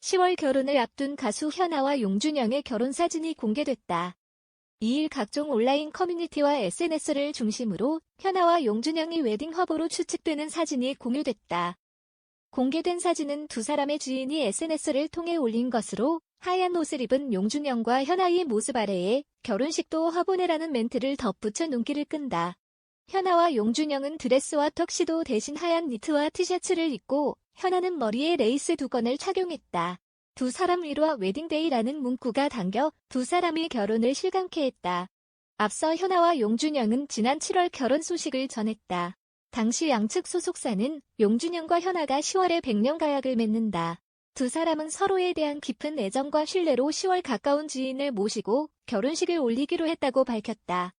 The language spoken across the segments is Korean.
10월 결혼을 앞둔 가수 현아와 용준영의 결혼 사진이 공개됐다. 2일 각종 온라인 커뮤니티와 SNS를 중심으로 현아와 용준영이 웨딩 화보로 추측되는 사진이 공유됐다. 공개된 사진은 두 사람의 지인이 SNS를 통해 올린 것으로 하얀 옷을 입은 용준영과 현아의 모습 아래에 결혼식도 화보내라는 멘트를 덧붙여 눈길을 끈다. 현아와 용준영은 드레스와 턱시도 대신 하얀 니트와 티셔츠를 입고 현아는 머리에 레이스 두 건을 착용했다. 두 사람 위로와 웨딩데이라는 문구가 담겨 두 사람이 결혼을 실감케 했다. 앞서 현아와 용준영은 지난 7월 결혼 소식을 전했다. 당시 양측 소속사는 용준영과 현아가 10월에 백년 가약을 맺는다. 두 사람은 서로에 대한 깊은 애정과 신뢰로 10월 가까운 지인을 모시고 결혼식을 올리기로 했다고 밝혔다.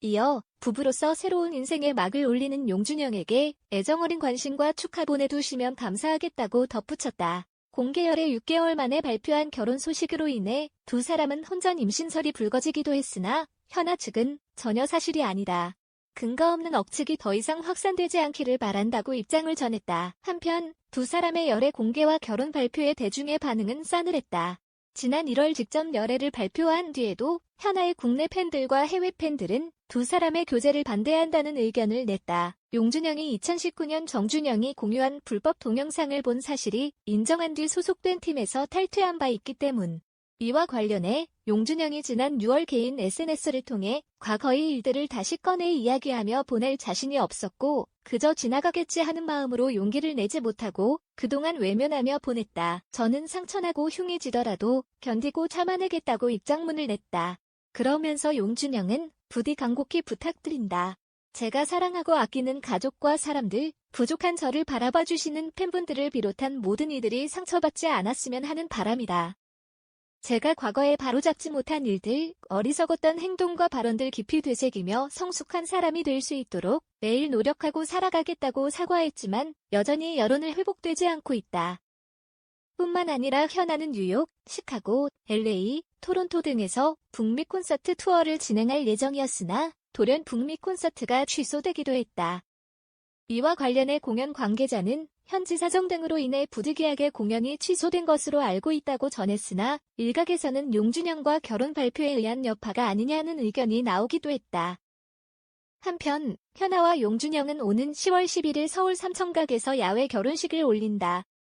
이어 부부로서 새로운 인생의 막을 올리는 용준영에게 애정어린 관심과 축하 보내두시면 감사하겠다고 덧붙였다. 공개열애 6개월 만에 발표한 결혼 소식으로 인해 두 사람은 혼전 임신설이 불거지기도 했으나 현아 측은 전혀 사실이 아니다. 근거 없는 억측이 더 이상 확산되지 않기를 바란다고 입장을 전했다. 한편 두 사람의 열애 공개와 결혼 발표에 대중의 반응은 싸늘했다. 지난 1월 직접 열애를 발표한 뒤에도 현아의 국내 팬들과 해외 팬들은 두 사람의 교제를 반대한다는 의견을 냈다. 용준영이 2019년 정준영이 공유한 불법 동영상을 본 사실이 인정한 뒤 소속된 팀에서 탈퇴한 바 있기 때문. 이와 관련해 용준영이 지난 6월 개인 SNS를 통해 과거의 일들을 다시 꺼내 이야기하며 보낼 자신이 없었고 그저 지나가겠지 하는 마음으로 용기를 내지 못하고 그동안 외면하며 보냈다. 저는 상처나고 흉이 지더라도 견디고 참아내겠다고 입장문을 냈다. 그러면서 용준영은 부디 간곡히 부탁드린다. 제가 사랑하고 아끼는 가족과 사람들, 부족한 저를 바라봐 주시는 팬분들을 비롯한 모든 이들이 상처받지 않았으면 하는 바람이다. 제가 과거에 바로잡지 못한 일들, 어리석었던 행동과 발언들 깊이 되새기며 성숙한 사람이 될 수 있도록 매일 노력하고 살아가겠다고 사과했지만 여전히 여론을 회복되지 않고 있다. 뿐만 아니라 현아는 뉴욕, 시카고, LA, 토론토 등에서 북미 콘서트 투어를 진행할 예정이었으나 돌연 북미 콘서트가 취소되기도 했다. 이와 관련해 공연 관계자는 현지 사정 등으로 인해 부득이하게 공연이 취소된 것으로 알고 있다고 전했으나 일각에서는 용준영과 결혼 발표에 의한 여파가 아니냐는 의견이 나오기도 했다. 한편 현아와 용준영은 오는 10월 11일 서울 삼청각에서 야외 결혼식을 올린다.